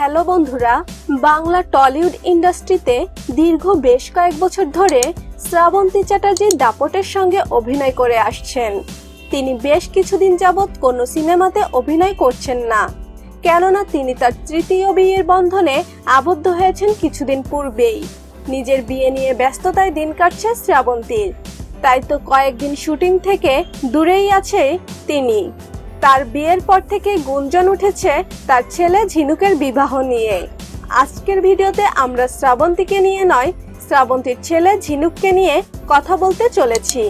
Hello বন্ধুরা, Bangla Tollywood ইন্ডাস্ট্রিতে দীর্ঘ বেশ কয়েক বছর ধরে শ্রাবন্তী চ্যাটার্জি দাপটের সঙ্গে অভিনয় করে আসছেন। তিনি বেশ কিছুদিন যাবৎ কোনো সিনেমাতে অভিনয় করছেন না। কেননা তিনি তার তৃতীয় বিয়ের বন্ধনে আবদ্ধ হয়েছেন কিছুদিন পূর্বেই। নিজের বিয়ে নিয়ে ব্যস্ততায় দিন কাটছে শ্রাবন্তীর। তাই তো কয়েকদিন শুটিং থেকে দূরেই আছে তিনি। তার বিয়ের পর থেকে গুঞ্জন উঠেছে তার ছেলে ঝিনুকের বিবাহ নিয়ে। আজকের ভিডিওতে আমরা শ্রাবন্তীকে নিয়ে নয়, শ্রাবন্তীর ছেলে ঝিনুককে নিয়ে কথা বলতে চলেছি।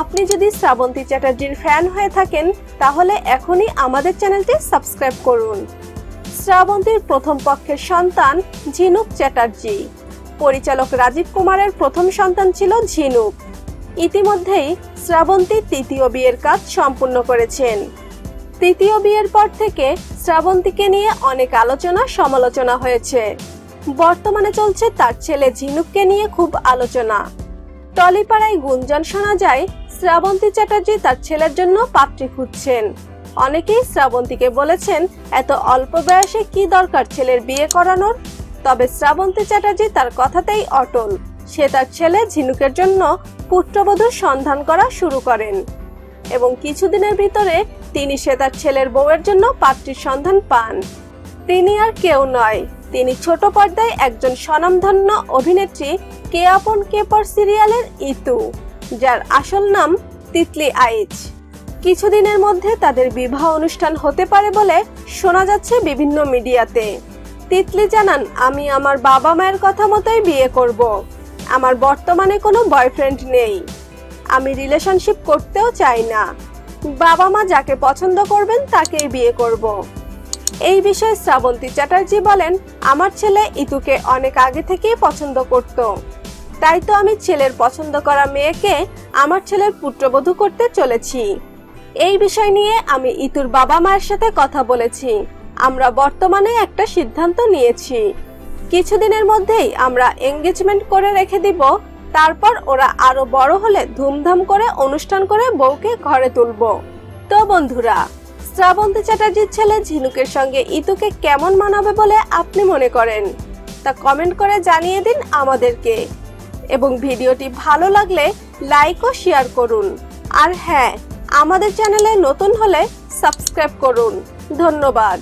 আপনি যদি শ্রাবন্তী চ্যাটার্জির ফ্যান হয়ে থাকেন, তাহলে এখনই আমাদের চ্যানেলটি সাবস্ক্রাইব করুন। শ্রাবন্তীর প্রথম পক্ষের সন্তান ঝিনুক চ্যাটার্জি। পরিচালক রাজীব কুমারের প্রথম সন্তান ছিল ঝিনুক। ইতিমধ্যেই শ্রাবন্তী তৃতীয় বিয়ের কাজ সম্পূর্ণ করেছেন। তৃতীয় বিয়ের পর থেকে শ্রাবন্তীকে নিয়ে অনেক আলোচনা, সমালোচনা হয়েছে। বর্তমানে চলছে তার ছেলে ঝিনুককে নিয়ে খুব আলোচনা। টলিপাড়ায় গুঞ্জন শোনা যায়, শ্রাবন্তী চ্যাটার্জি তার ছেলের জন্য পাত্রী খুঁজছেন। অনেকেই শ্রাবন্তীকে বলেছেন, এত অল্প বয়সে কি দরকার ছেলের বিয়ে করানোর? তবে শ্রাবন্তী চ্যাটার্জি তার কথাতেই অটল। সে তার ছেলে ঝিনুকের জন্য পুত্রবধূর সন্ধান করা শুরু করেন। এবং কিছুদিনের ভিতরে তিনি সে তার ছেলের বউয়ের জন্য পাত্রীর সন্ধান পান। তিনি আর কেউ নয়, তিনি ছোট পর্দায় একজন স্বনামধন্য অভিনেত্রী কে আপন কে পর সিরিয়ালের ইতু, যার আসল নাম তিতলি আইচ। কিছুদিনের মধ্যে তাদের বিবাহ অনুষ্ঠান হতে পারে বলে শোনা যাচ্ছে বিভিন্ন মিডিয়াতে। তিতলি জানান, আমি আমার বাবা মায়ের কথা মতোই বিয়ে করব। আমার বর্তমানে কোনো বয়ফ্রেন্ড নেই। আমি রিলেশনশিপ করতেও চাই না। বাবা মা যাকে পছন্দ করবেন তাকেই বিয়ে করব। এই বিষয়ে শ্রাবন্তী চ্যাটার্জি বলেন, আমার ছেলে ইতুকে অনেক আগে থেকেই পছন্দ করত। তাই তো আমি ছেলের পছন্দ করা মেয়েকে আমার ছেলের পুত্রবধূ করতে চলেছি। এই বিষয় নিয়ে আমি ইতুর বাবা মায়ের সাথে কথা বলেছি। আমরা বর্তমানে একটা সিদ্ধান্ত নিয়েছি। কিছুদিনের মধ্যেই আমরা এঙ্গেজমেন্ট করে রেখে দিব। তারপর ওরা আরও বড় হলে ধুমধাম করে অনুষ্ঠান করে বউকে ঘরে তুলবো। তো বন্ধুরা, শ্রাবন্তী চ্যাটার্জির ছেলে ঝিনুকের সঙ্গে ইতুকে কেমন মানাবে বলে আপনি মনে করেন? তা কমেন্ট করে জানিয়ে দিন আমাদেরকে। এবং ভিডিওটি ভালো লাগলে লাইক ও শেয়ার করুন। আর হ্যাঁ আমাদের চ্যানেলে নতুন হলে সাবস্ক্রাইব করুন। ধন্যবাদ।